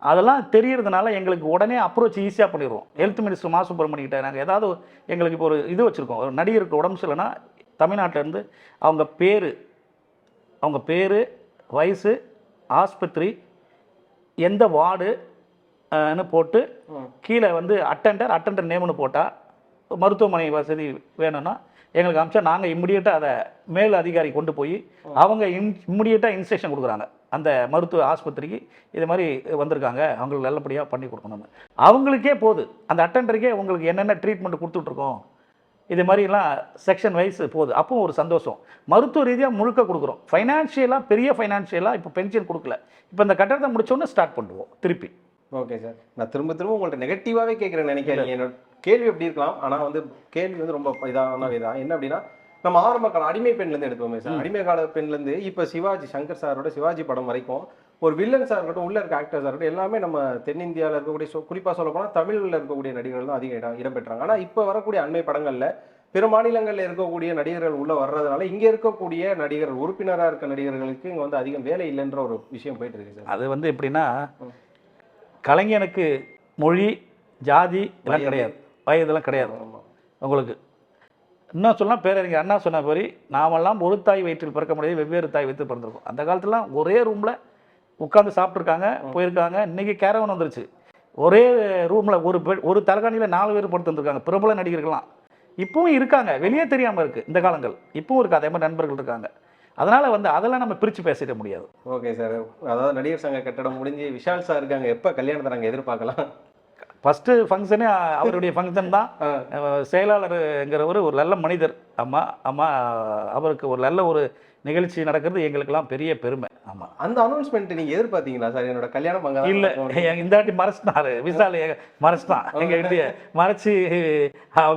S1: அதெல்லாம் தெரியறதுனால எங்களுக்கு உடனே அப்ரோச் ஈஸியாக பண்ணிடுவோம். ஹெல்த் மினிஸ்டர் மா சுப்பிரமணிய கிட்ட நாங்கள் ஏதாவது எங்களுக்கு இப்போ ஒரு இது வச்சுருக்கோம். ஒரு நடிகருக்கு உடம்பு சரியில்லைன்னா தமிழ்நாட்டுல இருந்து அவங்க பேர் அவங்க பேர் வயசு ஆஸ்பத்திரி எந்த வார்டு ன்னு போட்டு. கீழே வந்து அட்டெண்டர் அட்டெண்டர் நேம்னு போட்டால் மருத்துவமனை வசதி வேணும்னா எங்களுக்கு அமிச்சா நாங்கள் இம்மிடியேட்டாக அதை மேல் அதிகாரி கொண்டு போய் அவங்க இம் இம்மிடியேட்டாக இன்ஸ்ட்ரக்ஷன் கொடுக்குறாங்க. அந்த மருத்துவ ஆஸ்பத்திரிக்கு இது மாதிரி வந்திருக்காங்க. அவங்களுக்கு நல்லபடியாக பண்ணி கொடுக்கணும்னு. அவங்களுக்கே போகுது அந்த அட்டெண்டருக்கே உங்களுக்கு என்னென்ன ட்ரீட்மெண்ட் கொடுத்துட்ருக்கோம். இது மாதிரிலாம் செக்ஷன் வைஸ் போகுது அப்பவும் ஒரு சந்தோஷம். மருத்துவ ரீதியாக முழுக்க கொடுக்குறோம். ஃபைனான்ஷியலாக பெரிய ஃபைனான்ஷியலாக இப்போ பென்ஷன் கொடுக்கல. இப்போ இந்த கட்டடத்தை முடிச்சோன்னே ஸ்டார்ட் பண்ணுவோம். திருப்பி.
S2: ஓகே சார் நான் திரும்ப திரும்ப உங்கள்ட்ட நெகட்டிவாவே கேட்குறேன் நினைக்கிறேன் என்னோட கேள்வி எப்படி இருக்கலாம் ஆனா வந்து கேள்வி வந்து ரொம்ப இதான இதான் என்ன அப்படின்னா நம்ம ஆரம்ப கால அடிமை பெண்ல இருந்து எடுத்துக்கோமே சார். அடிமை கால பெண்ல இருந்து இப்ப சிவாஜி சங்கர் சாரோட சிவாஜி படம் வரைக்கும் ஒரு வில்லன் சார் இருக்கட்டும் உள்ள இருக்க ஆக்டர்ஸாக இருக்கட்டும் எல்லாமே நம்ம தென்னிந்தியாவில் இருக்கக்கூடிய சொ- குறிப்பா சொல்ல போனா தமிழ்ல இருக்கக்கூடிய நடிகர்கள் தான் அதிக இடம் இடம் பெற்றாங்க ஆனா இப்ப வரக்கூடிய அண்மை படங்கள்ல பிற மாநிலங்கள்ல இருக்கக்கூடிய நடிகர்கள் உள்ள வர்றதுனால இங்க இருக்கக்கூடிய நடிகர்கள் உறுப்பினரா இருக்க நடிகர்களுக்கு இங்க வந்து அதிகம் வேலை இல்லைன்ற ஒரு விஷயம் போயிட்டு இருக்கு சார்.
S1: அது வந்து எப்படின்னா. கலைஞனுக்கு மொழி ஜாதி
S2: வயது.
S1: கிடையாது. வயதெல்லாம் கிடையாது. உங்களுக்கு. இன்னும் சொன்னால் பேரறிஞர் அண்ணா சொன்ன மாதிரி நாமெல்லாம் ஒரு தாய் வயிற்றில் பிறக்க முடியாது வெவ்வேறு தாய் வயிற்றில் பிறந்திருக்கோம் அந்த காலத்துலாம் ஒரே ரூமில் உட்காந்து சாப்பிட்ருக்காங்க போயிருக்காங்க. இன்றைக்கி கேரவன் வந்துருச்சு. ஒரே ரூமில் ஒரு பெ ஒரு தலைகாணியில் நாலு பேர் படுத்துருக்காங்க பிரபல நடிகர்கள்லாம். இப்பவும் இருக்காங்க. வெளியே தெரியாமல் இருக்குது இந்த காலங்கள். இப்பவும் இருக்குது அதே மாதிரி நண்பர்கள் இருக்காங்க. அதனால் வந்து அதெல்லாம் நம்ம பிரித்து பேசிட முடியாது.
S2: Okay sir. அதாவது நடிகர் சங்க கட்டடம் முடிஞ்சு விஷால் சார் இருக்காங்க. எப்போ கல்யாணத்தை நாங்கள் எதிர்பார்க்கலாம்?
S1: ஃபஸ்ட்டு ஃபங்க்ஷனே அவருடைய ஃபங்க்ஷன் தான். செயலாளருங்கிறவர் ஒரு நல்ல மனிதர். அம்மா அம்மா அவருக்கு ஒரு நல்ல ஒரு நிகழ்ச்சி நடக்கிறது எங்களுக்கெல்லாம் பெரிய பெருமை. ஆமாம்
S2: அந்த அனௌன்ஸ்மெண்ட் நீங்க எதிர்பார்த்தீங்களா சார்? என்னோட கல்யாணம் அங்க
S1: இல்ல. இந்த வாட்டி மறைச்சிட்டாரு. விசால் மறைச்சிட்டான். எங்க வீட்டையே மறைச்சி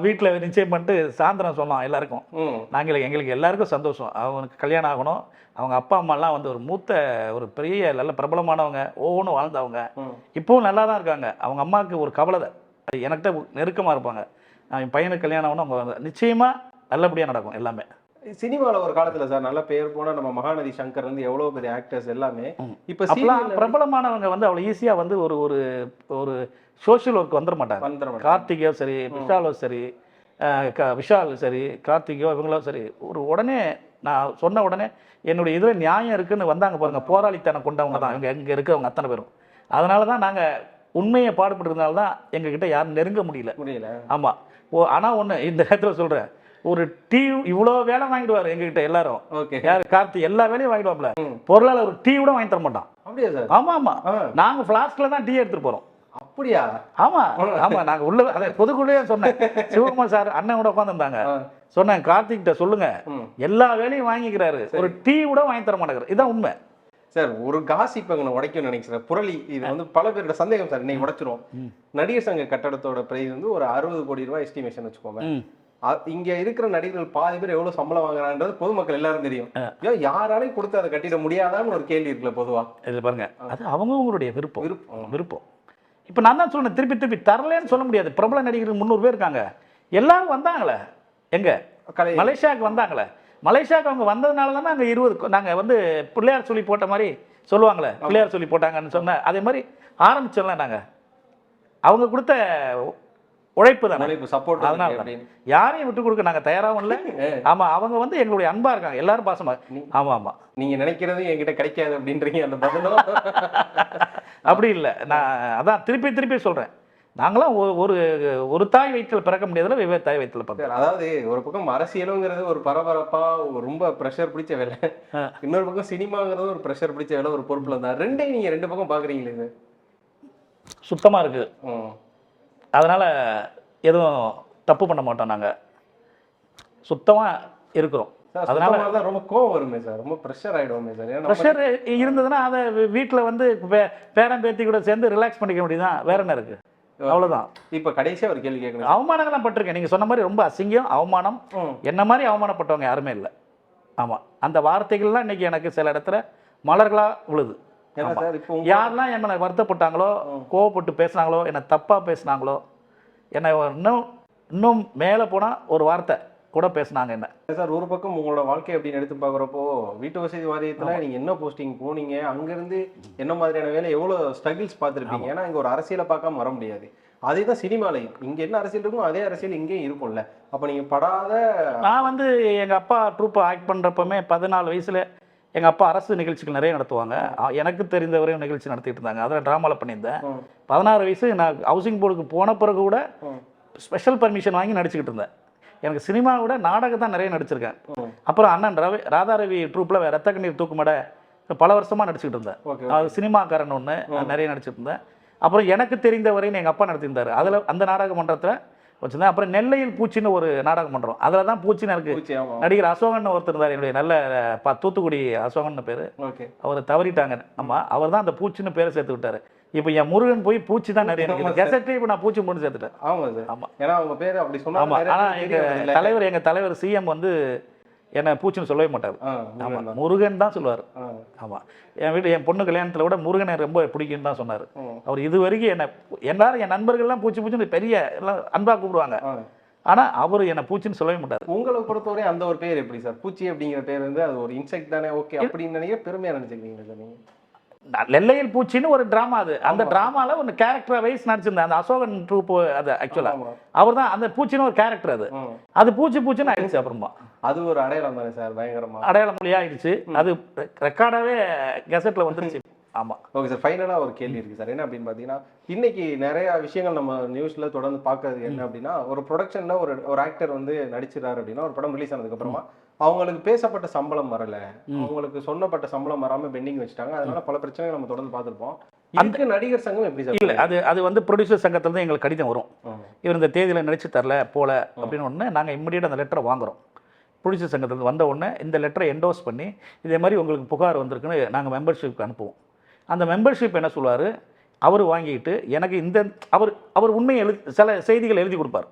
S1: வீட்டில் நிச்சயம் பண்ணிட்டு சாயந்தரம் சொன்னான் எல்லாருக்கும். நாங்கள் எங்களுக்கு எல்லாருக்கும் சந்தோஷம். அவனுக்கு கல்யாணம் ஆகணும். அவங்க அப்பா அம்மாலாம் வந்து ஒரு மூத்த ஒரு பெரிய நல்ல பிரபலமானவங்க. ஒவ்வொன்றும் வாழ்ந்தவங்க. இப்போவும் நல்லா தான் இருக்காங்க. அவங்க அம்மாவுக்கு ஒரு கவலை. எனக்கிட்ட நெருக்கமாக இருப்பாங்க. என் பையனுக்கு கல்யாணம் ஆகணும். அவங்க நிச்சயமாக நல்லபடியாக நடக்கும் எல்லாமே.
S2: சினிமால ஒரு காலத்துல சார் நல்ல பேர் போன நம்ம மகாநதி சங்கர் வந்து எவ்வளவு பெரிய ஆக்டர்ஸ் எல்லாமே. இப்ப
S1: பிரபலமானவங்க வந்து அவ்வளோ ஈஸியாக வந்து ஒரு ஒரு ஒரு சோஷியல் ஒர்க் வந்துட மாட்டாங்க.
S2: வந்துட.
S1: கார்த்திகோ சரி விஷாலோ சரி க- விஷால் சரி கார்த்திகோ இவங்களோ சரி ஒரு உடனே நான் சொன்ன உடனே என்னுடைய இதில் நியாயம் இருக்குன்னு வந்தாங்க பாருங்க. போராளித்தனம் கொண்டவங்க தான். இவங்க இங்கே இருக்கிறவங்க அத்தனை பேரும். அதனால தான் நாங்கள் உண்மையை பாடுபட்டுறதுனால தான் எங்ககிட்ட யாரும் நெருங்க முடியல.
S2: முடியல.
S1: ஆமாம் ஓ ஆனால் ஒன்று இந்த நேரத்தில் சொல்கிறேன் ஒரு டீ இவ்வளோ வேலை வாங்கிடுவார் எங்ககிட்ட எல்லாரும்.
S2: ஓகே.
S1: யார்? கார்த்தி எல்லா வேலையும் வாங்கிடுவாப்ல. பொருளாளர் ஒரு டீ கூட வாங்கி தர மாட்டான்.
S2: அப்படியா சார்?
S1: ஆமாம் ஆமாம்
S2: ஆ,
S1: நாங்கள் ஃப்ளாஸ்கில் தான் டீ எடுத்துகிட்டு போகிறோம்
S2: அப்படியா?
S1: ஆமா ஆமா. நாங்க உள்ள அதை பொதுக்குள்ளேயே சொன்னேன். சிவகுமார் சார் அண்ணன் கூட உட்காந்துருந்தாங்க சொன்னேன் கார்த்திக்கிட்ட சொல்லுங்க. எல்லா வேலையும் வாங்கிக்கிறாரு. ஒரு டீ கூட வாங்கி தர மாட்டேங்கிறார். இதான் உண்மை.
S2: சார் ஒரு காசிப் அங்கே உடைக்கும் நினைக்கிறேன் புரளி இது வந்து பல பேரோட சந்தேகம் சார். இன்னைக்கு உடைச்சிரும். நடிகர் சங்க கட்டடத்தோட பிரைஸ் வந்து ஒரு அறுபது கோடி ரூபாய் எஸ்டிமேஷன் வச்சுக்கோங்க. இங்க இருக்கிற நடிகர்கள் பாதி பேர் எவ்வளவு சம்பளம் வாங்குறான்றது பொதுமக்கள் எல்லாரும் தெரியும். யாராலையும் கொடுத்து அதை கட்டிட முடியாதான்னு ஒரு கேள்வி இருக்குல்ல பொதுவா?
S1: இது பாருங்க. அது அவங்கவுங்களுடைய விருப்பம்.
S2: விருப்பம்
S1: விருப்பம். இப்போ நான் தான் சொல்றேன் திருப்பி திருப்பி தரலன்னு சொல்ல முடியாது. பிரபல நடிகர்கள் முந்நூறு பேர் இருக்காங்க. எல்லாரும் வந்தாங்களே. எங்க? மலேசியாவுக்கு வந்தாங்களே. மலேசியாவுக்கு அவங்க வந்ததுனால தானே அங்கே இருபது நாங்கள் வந்து பிள்ளையார் சொல்லி போட்ட மாதிரி சொல்லுவாங்களே பிள்ளையார் சொல்லி போட்டாங்கன்னு சொன்ன அதே மாதிரி ஆரம்பிச்சோம்ல நாங்கள் அவங்க கொடுத்த உழைப்பு தானே.
S2: உழைப்பு சப்போர்ட்
S1: அதனால தான். யாரையும் விட்டு கொடுக்க நாங்கள் தயாராகவும் இல்லை. ஆமாம் அவங்க வந்து எங்களுடைய அன்பா இருக்காங்க. எல்லாரும் பாசமா. ஆமாம் ஆமாம்
S2: நீங்க நினைக்கிறது என்கிட்ட கிடைக்காது அப்படின்றீங்க அந்த பதிலும்
S1: அப்படி இல்லை. நான் அதான் திருப்பி திருப்பி சொல்கிறேன் நாங்களாம் ஒரு ஒரு தாய் வயிற்றில் பிறக்க முடியாதுல வெவ்வேறு தாய் வயிற்றில் பிறக்க
S2: அதாவது ஒரு பக்கம் அரசியலுங்கிறது ஒரு பரபரப்பா ரொம்ப ப்ரெஷர் பிடிச்ச வேலை. இன்னொரு பக்கம் சினிமாங்கிறது ஒரு ப்ரெஷர் பிடிச்ச வேலை ஒரு பொறுப்புல இருந்தா. ரெண்டையும் நீங்க ரெண்டு பக்கம் பாக்குறீங்களே சார்
S1: சுத்தமாக இருக்குது. அதனால் எதுவும் தப்பு பண்ண மாட்டோம் நாங்கள் சுத்தமாக இருக்கிறோம். அதனால
S2: இருந்தா ரொம்ப கோவம் வருமே சார். ரொம்ப ப்ரெஷர் ஆயிடுவோமே சார்.
S1: ப்ரெஷர் இருந்ததுன்னா அதை வீட்டில் வந்து பே பேரன் பேத்தி கூட சேர்ந்து ரிலாக்ஸ் பண்ணிக்க முடியுதான் வேற என்ன இருக்குது அவ்வளோதான்
S2: இப்ப கடைசியா ஒரு கேள்வி கேட்கணும்
S1: அவமானங்கள்லாம் பட்டிருக்கேன். நீங்கள் சொன்ன மாதிரி ரொம்ப அசிங்கம் அவமானம். என்ன மாதிரி அவமானப்பட்டவங்க யாருமே இல்லை. ஆமாம் அந்த வார்த்தைகள்லாம் இன்னைக்கு எனக்கு சில இடத்துல மலர்களாக விழுது. யாரெல்லாம் என்னை வருத்தப்பட்டாங்களோ கோவப்பட்டு பேசுனாங்களோ என்னை தப்பாக பேசுனாங்களோ என்னை இன்னும் இன்னும் மேலே போனால் ஒரு வார்த்தை கூட பேசுனாங்க என்ன.
S2: சார் ஒரு பக்கம் உங்களோட வாழ்க்கை அப்படின்னு எடுத்து பாக்குறப்போ வீட்டு வசதி வாரியத்துல நீங்க என்ன போஸ்டிங் போனீங்க அங்க இருந்து என்ன மாதிரியான வேலை எவ்வளவு ஸ்ட்ரகிள்ஸ் பார்த்திருப்பீங்க? ஏன்னா இங்க ஒரு அரசியலை பார்க்காம வர முடியாது. அதே தான் சினிமாலையும் இங்க என்ன அரசியல் இருக்கும் அதே அரசியல் இங்கேயும் இருக்கும்ல. அப்ப நீங்க படாத
S1: நான் வந்து எங்கள் அப்பா ட்ரூப்பை ஆக்ட் பண்ணுறப்பமே பதினாலு வயசில் எங்கள் அப்பா அரசு நிகழ்ச்சிகள் நிறைய நடத்துவாங்க. எனக்கு தெரிந்த வரையும் நிகழ்ச்சி நடத்திட்டு இருந்தாங்க. அதில் ட்ராமாவில் பண்ணியிருந்தேன். பதினாறு வயசு நான் ஹவுசிங் போர்டுக்கு போன பிறகு கூட ஸ்பெஷல் பர்மிஷன் வாங்கி நடிச்சுக்கிட்டு இருந்தேன். எனக்கு சினிமாவை விட நாடகம் தான் நிறைய நடிச்சிருக்கேன். அப்புறம் அண்ணன் ரவி ராதாரவி ட்ரூப்பில் ரத்த கண்ணீர் தூக்குமட பல வருஷமாக நடிச்சுக்கிட்டு இருந்தேன். அது சினிமாக்காரன் ஒன்று நிறைய நடிச்சிட்டு இருந்தேன். அப்புறம் எனக்கு தெரிந்த வரையும் எங்கள் அப்பா நடத்தியிருந்தார். அதில் அந்த நாடக மன்றத்தில் வச்சுருந்தேன். அப்புறம் நெல்லையில் பூச்சின்னு ஒரு நாடக மன்றம் அதில் தான் பூச்சின்னு எனக்கு நடிகர் அசோகன் ஒருத்தர் இருந்தார். என்னுடைய நல்ல ப- தூத்துக்குடி அசோகன் பேர்.
S2: ஓகே.
S1: அவர் தவறிட்டாங்க. ஆமாம் அவர் தான் அந்த பூச்சின்னு பேரை சேர்த்து விட்டாரு. இப்போ என் முருகன் போய் பூச்சி தான் நிறைய கெசட்டே இப்போ நான் பூச்சி மூணு சேர்த்துட்டேன்.
S2: ஆமா சார்.
S1: ஆமா.
S2: ஏன்னா அவங்க பேரு அப்படி சொன்னா
S1: ஆமாம் ஆனால் எங்கள். தலைவர் எங்கள் தலைவர் சிஎம் வந்து என்னை பூச்சின்னு சொல்லவே மாட்டார். ஆமாம்
S2: முருகன் தான்.
S1: சொல்லுவார். ஆமாம் என் வீட்டு என் பொண்ணு கல்யாணத்தில் விட முருகனை ரொம்ப பிடிக்குன்னு தான் சொன்னார். அவர் இது வரைக்கும் என்னை எல்லாரும் என் நண்பர்கள்லாம் பூச்சி பூச்சின்னு பெரிய எல்லாம் அன்பாக கூப்பிடுவாங்க. ஆனால் அவர் என்னை பூச்சின்னு சொல்லவே மாட்டார்.
S2: உங்களை பொறுத்தவரை அந்த ஒரு பேர் எப்படி சார்? பூச்சி அப்படிங்கிற பேர் வந்து அது ஒரு இன்செக்ட் தானே ஓகே அப்படின்னு நினைக்கிற பெருமையா நினைச்சுக்கிறீங்க சார்
S1: நெல்லையில் பூச்சின்னு ஒரு ட்ராமா அது. அந்த ட்ராமாவில் ஒரு கேரக்டர் வைஸ் நடிச்சிருந்தேன். அந்த அசோகன் ட்ரூப் அது ஆக்சுவலாக. அவர் தான் அந்த பூச்சின்னு ஒரு கேரக்டர் அது. அது பூச்சி பூச்சின்னு ஆயிடுச்சு அப்புறமா.
S2: அது ஒரு அடையாளம் தானே சார் பயங்கரமா?
S1: அடையாள மொழி ஆயிடுச்சு. அது ரெக்கார்டாகவே கெசட்டில் வந்துருச்சு. ஆமாம்
S2: ஓகே சார் ஃபைனலாக ஒரு கேள்வி இருக்கு சார். என்ன அப்படின்னு பார்த்தீங்கன்னா இன்னைக்கு நிறைய விஷயங்கள் நம்ம நியூஸ்ல தொடர்ந்து பார்க்கறது என்ன அப்படின்னா ஒரு ப்ரொடக்ஷன்ல ஒரு ஒரு ஆக்டர் வந்து நடிச்சிடாரு அப்படின்னா ஒரு படம் ரிலீஸ் ஆனதுக்கு அப்புறமா அவங்களுக்கு பேசப்பட்ட சம்பளம் வரல. அவங்களுக்கு சொன்னப்பட்ட சம்பளம் வராம பெண்டிங் வச்சுட்டாங்க. அதனால பல பிரச்சனைகள் நம்ம தொடர்ந்து பார்த்திருப்போம். இதுக்கு நடிகர் சங்கம் எப்படி சார்
S1: இல்லை அது அது வந்து ப்ரொடியூசர் சங்கத்துல இருந்து எங்களுக்கு கடிதம் வரும். இவர் இந்த தேதியில் நடிச்சு தரல போல அப்படின்னு ஒன்று நாங்கள் இம்மிடியட் அந்த லெட்டரை வாங்குறோம். ப்ரொடியூசர் சங்கத்துலேருந்து வந்த உடனே இந்த லெட்டரை என்டோஸ் பண்ணி இதே மாதிரி உங்களுக்கு புகார் வந்திருக்குன்னு நாங்கள் மெம்பர்ஷிப்க்கு அனுப்புவோம். அந்த மெம்பர்ஷிப் என்ன சொல்லுவார்? அவர் வாங்கிட்டு எனக்கு இந்த அவர் அவர் உண்மையை எழுதி சில செய்திகள் எழுதி கொடுப்பார்.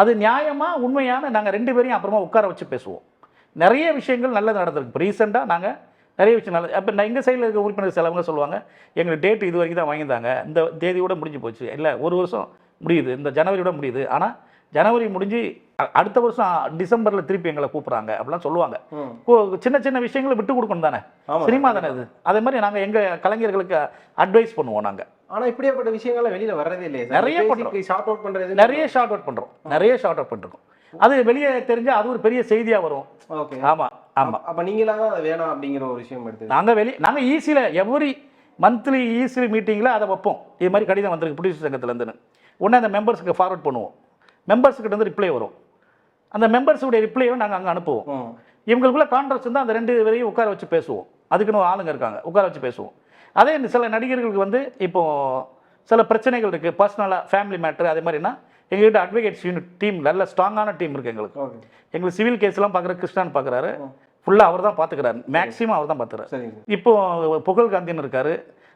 S1: அது நியாயமாக உண்மையான நாங்கள் ரெண்டு பேரையும் அப்புறமா உட்கார வச்சு பேசுவோம். நிறைய விஷயங்கள் நல்லது நடந்திருக்கு. இப்போ ரீசெண்டாக நாங்கள் நிறைய விஷயம் நல்லது அப்போ நான் எங்கள் சைடில் இருக்க உறுப்பினர் சிலவங்க சொல்லுவாங்க எங்களுக்கு டேட் இது வரைக்கும் தான் வாங்கியிருந்தாங்க. இந்த தேதியோட முடிஞ்சு போச்சு. இல்லை ஒரு வருஷம் முடியுது. இந்த ஜனவரியோட முடியுது. ஆனால் ஜனவரி முடிஞ்சு அடுத்த வருஷம் டிசம்பரில் திருப்பி எங்களை கூப்பிட்றாங்க. அப்படிலாம் சொல்லுவாங்க. சின்ன சின்ன விஷயங்களை விட்டு கொடுக்கணும் தானே? சினிமா தானே இது அதே மாதிரி நாங்கள் எங்கள் கலைஞர்களுக்கு அட்வைஸ் பண்ணுவோம் நாங்கள்
S2: ஆனா இப்படியாப்பட்ட விஷயங்கள்லாம் வெளியில வர்றதே இல்லையே
S1: நிறைய.
S2: ஷார்ட் அவுட் பண்றது
S1: நிறைய ஷார்ட் அவுட் பண்ணுறோம் நிறைய ஷார்ட் அவுட் பண்ணிருக்கோம் அது வெளியே தெரிஞ்சால் அது ஒரு பெரிய செய்தியாக வரும்.
S2: ஓகே.
S1: ஆமாம் ஆமாம்
S2: அப்ப நீங்களா தான் வேணாம் அப்படிங்கிற ஒரு விஷயம் எடுத்து
S1: நாங்கள் வெளியே நாங்கள் ஈஸியில் எவ்ரி மந்த்லி ஈஸிலி மீட்டிங்கில் அதை வைப்போம். இது மாதிரி கடிதம் வந்திருக்கு ப்ரொடியூசர் சங்கத்துலேருந்துன்னு. உடனே அந்த மெம்பர்ஸுக்கு ஃபார்வர்ட் பண்ணுவோம். மெம்பர்ஸ்கிட்ட இருந்து ரிப்ளை வரும். அந்த மெம்பர்ஸுடைய ரிப்ளையை நாங்கள் அங்கே அனுப்புவோம். இவங்களுக்குள்ள கான்ட்ராக்ட் இருந்தால் அந்த ரெண்டு பேரையும் உட்கார வச்சு பேசுவோம். அதுக்குன்னு ஆளுங்க இருக்காங்க உட்கார வச்சு பேசுவோம். அதே சில நடிகர்களுக்கு வந்து இப்போ சில பிரச்சனைகள் இருக்குது பர்சனலாக ஃபேமிலி மேட்ரு அதே மாதிரினா எங்ககிட்ட அட்வொகேட்ஸ் யூனிட் டீம் நல்ல ஸ்ட்ராங்கான டீம் இருக்குது எங்களுக்கு. எங்களுக்கு சிவில் கேஸ்லாம் பார்க்குற கிருஷ்ணான் பார்க்குறாரு ஃபுல்லாக அவர் தான் பார்த்துக்கிறாரு மேக்ஸிமம் அவர் தான் பார்த்துக்கிறாரு இப்போ புகழ் காந்தின்னு இருக்காரு.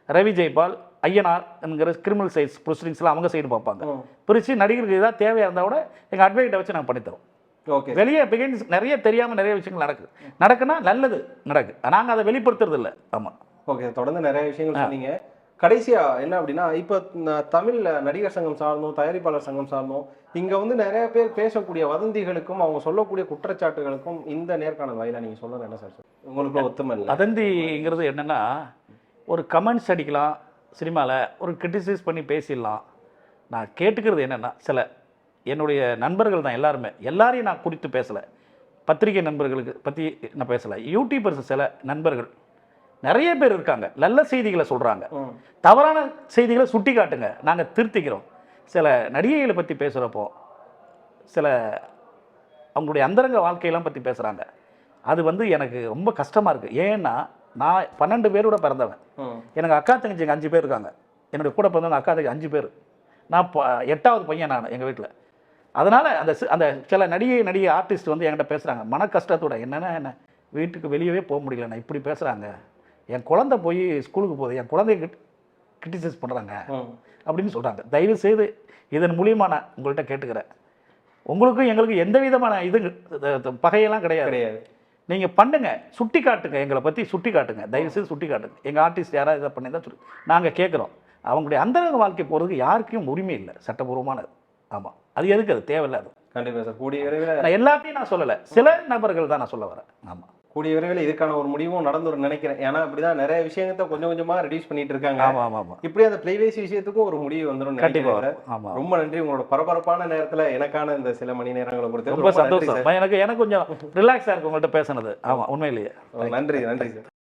S1: ரவி ஜெய்பால் ஐயனார் என்கிற கிரிமினல் சைட்ஸ் ப்ரொசீடிங்ஸ்லாம் அவங்க சைடு பார்ப்பாங்க. பிரித்து நடிகருக்கு ஏதாவது தேவையாக இருந்தால் கூட எங்கள் அட்வொகேட்டை வச்சு நாங்கள் பண்ணித்தரோம்
S2: ஓகே.
S1: வெளியே பிகைன்ஸ் நிறைய தெரியாமல் நிறைய விஷயங்கள் நடக்குது. நடக்குன்னா நல்லது நடக்கு நாங்கள் அதை வெளிப்படுத்துறது இல்லை. ஆமாம்
S2: ஓகே தொடர்ந்து நிறைய விஷயங்கள் சொன்னீங்க. கடைசியா என்ன அப்படின்னா இப்போ தமிழ்ல நடிகர் சங்கம் சார்ந்தும் தயாரிப்பாளர் சங்கம் சார்ந்தும் இங்க வந்து நிறைய பேர் பேசக்கூடிய வதந்திகளுக்கும் அவங்க சொல்லக்கூடிய குற்றச்சாட்டுகளுக்கும் இந்த நேர்காணல் வாயிலா நீங்க சொல்றது என்ன சார்? உங்களுக்கு ஒத்துமை இல்லை.
S1: வதந்திங்கிறது என்னென்னா ஒரு கமெண்ட்ஸ் அடிக்கலாம் சினிமாவில் ஒரு கிரிட்டிசைஸ் பண்ணி பேசிடலாம். நான் கேட்டுக்கிறது என்னென்னா சில என்னுடைய நண்பர்கள் தான் எல்லாருமே எல்லாரையும் நான் குறித்து பேசலை. பத்திரிகை நண்பர்களுக்கு பற்றி நான் பேசலை. யூடியூபர்ஸ் சில நண்பர்கள் நிறைய பேர் இருக்காங்க. நல்ல செய்திகளை சொல்கிறாங்க. தவறான செய்திகளை சுட்டி காட்டுங்க நாங்கள் திருத்திக்கிறோம். சில நடிகைகளை பற்றி பேசுகிறப்போ சில அவங்களுடைய அந்தரங்க வாழ்க்கையெல்லாம் பற்றி பேசுகிறாங்க அது வந்து எனக்கு ரொம்ப கஷ்டமாக இருக்குது ஏன்னா நான் பன்னெண்டு பேரோட பிறந்தவன். எனக்கு அக்கா தங்கச்சிங்க அஞ்சு பேர் இருக்காங்க. என்னுடைய கூட பிறந்தவங்க அக்கா தங்கச்சி அஞ்சு பேர். நான் எட்டாவது பையன் நான் எங்கள் வீட்டில் அதனால் அந்த அந்த சில நடிகை நடிகை ஆர்டிஸ்ட் வந்து என்கிட்ட பேசுகிறாங்க மன கஷ்டத்தோட என்னென்னா என்ன வீட்டுக்கு வெளியவே போக முடியல நான் இப்படி பேசுகிறாங்க என் குழந்தை போய் ஸ்கூலுக்கு போகுது என் குழந்தைய கிரிட்டிசைஸ் பண்ணுறாங்க. அப்படின்னு சொல்கிறாங்க தயவு செய்து இதன் மூலியமா நான் உங்கள்கிட்ட கேட்டுக்கிறேன். உங்களுக்கும் எங்களுக்கும் எந்த விதமான இது- பகையெல்லாம் கிடையாது.
S2: கிடையாது.
S1: நீங்கள் பண்ணுங்க சுட்டி காட்டுங்க எங்களை பற்றி சுட்டி காட்டுங்க தயவு செய்து சுட்டி காட்டுங்க. எங்கள் ஆர்டிஸ்ட் யாராவது இதை பண்ணி தான் சொல்லி நாங்கள் கேட்குறோம் அவங்களுடைய அந்தரங்க வாழ்க்கை போகிறதுக்கு யாருக்கும் உரிமை இல்லை சட்டபூர்வமானது. ஆமாம் அது எதுக்கு அது? தேவையில்லை அது
S2: கண்டிப்பா சார். கூடிய விரைவில்
S1: நான் எல்லாத்தையும் நான் சொல்லலை. சில நபர்கள் தான் நான் சொல்ல வரேன். ஆமாம்
S2: கூடிய விரைவில் இதுக்கான ஒரு முடிவும் நடந்துரும் நினைக்கிறேன். ஏன்னா இப்படிதான் நிறைய விஷயத்தை கொஞ்சம் கொஞ்சமா ரெடியூஸ் பண்ணிட்டு இருக்காங்க.
S1: ஆமாம் ஆமாம் ஆமாம்
S2: இப்படி அந்த பிரைவேசி விஷயத்துக்கும் ஒரு முடிவு
S1: வரும். ஆமாம்
S2: ரொம்ப நன்றி. உங்களோட பரபரப்பான நேரத்துல எனக்கான இந்த சில மணி நேரங்களை கொடுத்து
S1: ரொம்ப சந்தோஷம். எனக்கு எனக்கு கொஞ்சம் ரிலாக்ஸாக இருக்கு உங்கள்கிட்ட பேசுனது. ஆமாம் உண்மையிலேயே.
S2: நன்றி நன்றி சார்